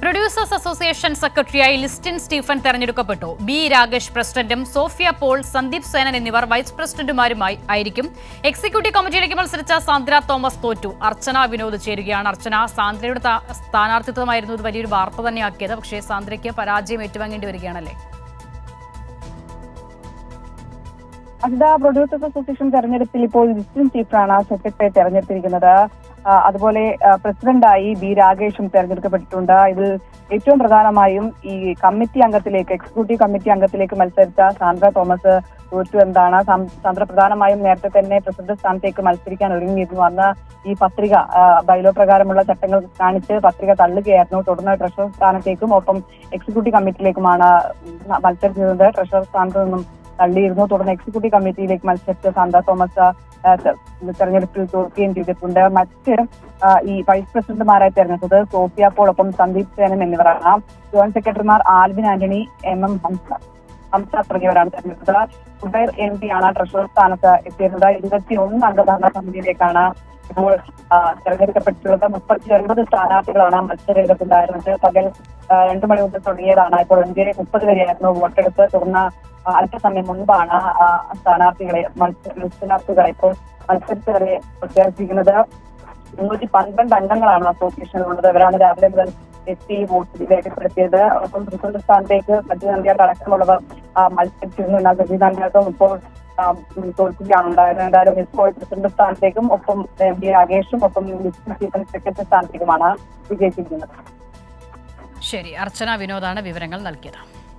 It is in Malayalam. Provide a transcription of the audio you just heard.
പ്രൊഡ്യൂസേഴ്സ് അസോസിയേഷൻ സെക്രട്ടറിയായി ലിസ്റ്റിൻ സ്റ്റീഫൻ തെരഞ്ഞെടുക്കപ്പെട്ടു. ബി രാകേഷ് പ്രസിഡന്റും സോഫിയ പോൾ സന്ദീപ് സേനൻ എന്നിവർ വൈസ് പ്രസിഡന്റുമാരുമായി ആയിരിക്കും. എക്സിക്യൂട്ടീവ് കമ്മിറ്റിയിലേക്ക് മത്സരിച്ച സാന്ദ്ര തോമസ് തോറ്റു. അർച്ചന വിനോദ് ചേരുകയാണ്. അർച്ചന സാന്ദ്രയുടെ സ്ഥാനാർത്ഥിത്വമായിരുന്നു. ഇത് വലിയൊരു വാർത്ത തന്നെയാക്കിയത്. പക്ഷേ സാന്ദ്രയ്ക്ക് പരാജയം ഏറ്റുവാങ്ങേണ്ടി വരികയാണല്ലേ? അജിത പ്രൊഡ്യൂസേഴ്സ് അസോസിയേഷൻ തെരഞ്ഞെടുപ്പിൽ ഇപ്പോൾ ജിസ്റ്റിൻ ചീഫാണ് സെക്രട്ടറിയെ തെരഞ്ഞെടുത്തിരിക്കുന്നത്. അതുപോലെ പ്രസിഡന്റായി ബി രാകേഷും തെരഞ്ഞെടുക്കപ്പെട്ടിട്ടുണ്ട്. ഇതിൽ ഏറ്റവും പ്രധാനമായും ഈ കമ്മിറ്റി അംഗത്തിലേക്ക് എക്സിക്യൂട്ടീവ് കമ്മിറ്റി അംഗത്തിലേക്ക് മത്സരിച്ച സാന്ദ്ര തോമസ് തോറ്റു എന്താണ് സാന്ദ്ര പ്രധാനമായും നേരത്തെ തന്നെ പ്രസിഡന്റ് സ്ഥാനത്തേക്ക് മത്സരിക്കാൻ ഒരുങ്ങിയിരുന്നു. അന്ന് ഈ പത്രിക ബൈലോ പ്രകാരമുള്ള ചട്ടങ്ങൾ കാണിച്ച് പത്രിക തള്ളുകയായിരുന്നു. തുടർന്ന് ട്രഷറർ സ്ഥാനത്തേക്കും ഒപ്പം എക്സിക്യൂട്ടീവ് കമ്മിറ്റിയിലേക്കുമാണ് മത്സരിച്ചിരുന്നത്. ട്രഷറർ സ്ഥാനത്ത് നിന്നും തള്ളിയിരുന്നു. തുടർന്ന് എക്സിക്യൂട്ടീവ് കമ്മിറ്റിയിലേക്ക് മത്സരിച്ച സാന്താ തോമസ് തെരഞ്ഞെടുപ്പിൽ തോൽക്കുകയും ചെയ്തിട്ടുണ്ട്. മറ്റ് ഈ വൈസ് പ്രസിഡന്റുമാരായി തെരഞ്ഞെടുത്തത് സോഫിയ പോളൊപ്പം സന്ദീപ് സേനൻ എന്നിവരാണ്. ജോയിന്റ് സെക്രട്ടറിമാർ Alvin Antony M. M. Hamsa. Hamsa തുടങ്ങിയവരാണ് തെരഞ്ഞെടുത്തത് ഉബൈർ എം പി ആണ് ട്രഷറർ സ്ഥാനത്ത് എത്തിയിരുന്നത്. ഇരുപത്തി ഒന്ന് അംഗ ഭരണ സമിതിയിലേക്കാണ് ഇപ്പോൾ തെരഞ്ഞെടുക്കപ്പെട്ടിട്ടുള്ളത്. മുപ്പത്തി ഒൻപത് സ്ഥാനാർത്ഥികളാണ് മത്സരരംഗത്തുണ്ടായിരുന്നത്. പകൽ രണ്ടു മണി മുതൽ തുടങ്ങിയതാണ്. ഇപ്പോൾ അഞ്ച് മുപ്പത് വരെയായിരുന്നു വോട്ടെടുപ്പ്. തുടർന്ന് അല്പസമയം മുൻപാണ് സ്ഥാനാർത്ഥികളെ മത്സരാർത്ഥികളെ ഇപ്പോൾ മത്സരത്തിലെ പ്രഖ്യാപിച്ചിരിക്കുന്നത് മുന്നൂറ്റി പന്ത്രണ്ട് അംഗങ്ങളാണ് അസോസിയേഷനിലുള്ളത് ഇവരാണ് രാവിലെ മുതൽ എത്തി വോട്ട് രേഖപ്പെടുത്തിയത് ഒപ്പം പ്രസിഡന്റ് സ്ഥാനത്തേക്ക് സജി നന്ദിയാട്ട് അടക്കമുള്ളവർ മത്സരിച്ചിരുന്നു. എന്നാൽ സജി നന്ദിയാട്ടും ഇപ്പോൾ തോൽക്കുകയാണ് ഉണ്ടായത്. എന്തായാലും ഇപ്പോൾ പ്രസിഡന്റ് സ്ഥാനത്തേക്കും ഒപ്പം എം ഡി രാകേഷും ഒപ്പം ചീഫ് സെക്രട്ടറി സ്ഥാനത്തേക്കുമാണ് വിജയിച്ചിരിക്കുന്നത്. ശരി അർച്ചന വിനോദാണ് വിവരങ്ങൾ നൽകിയത്.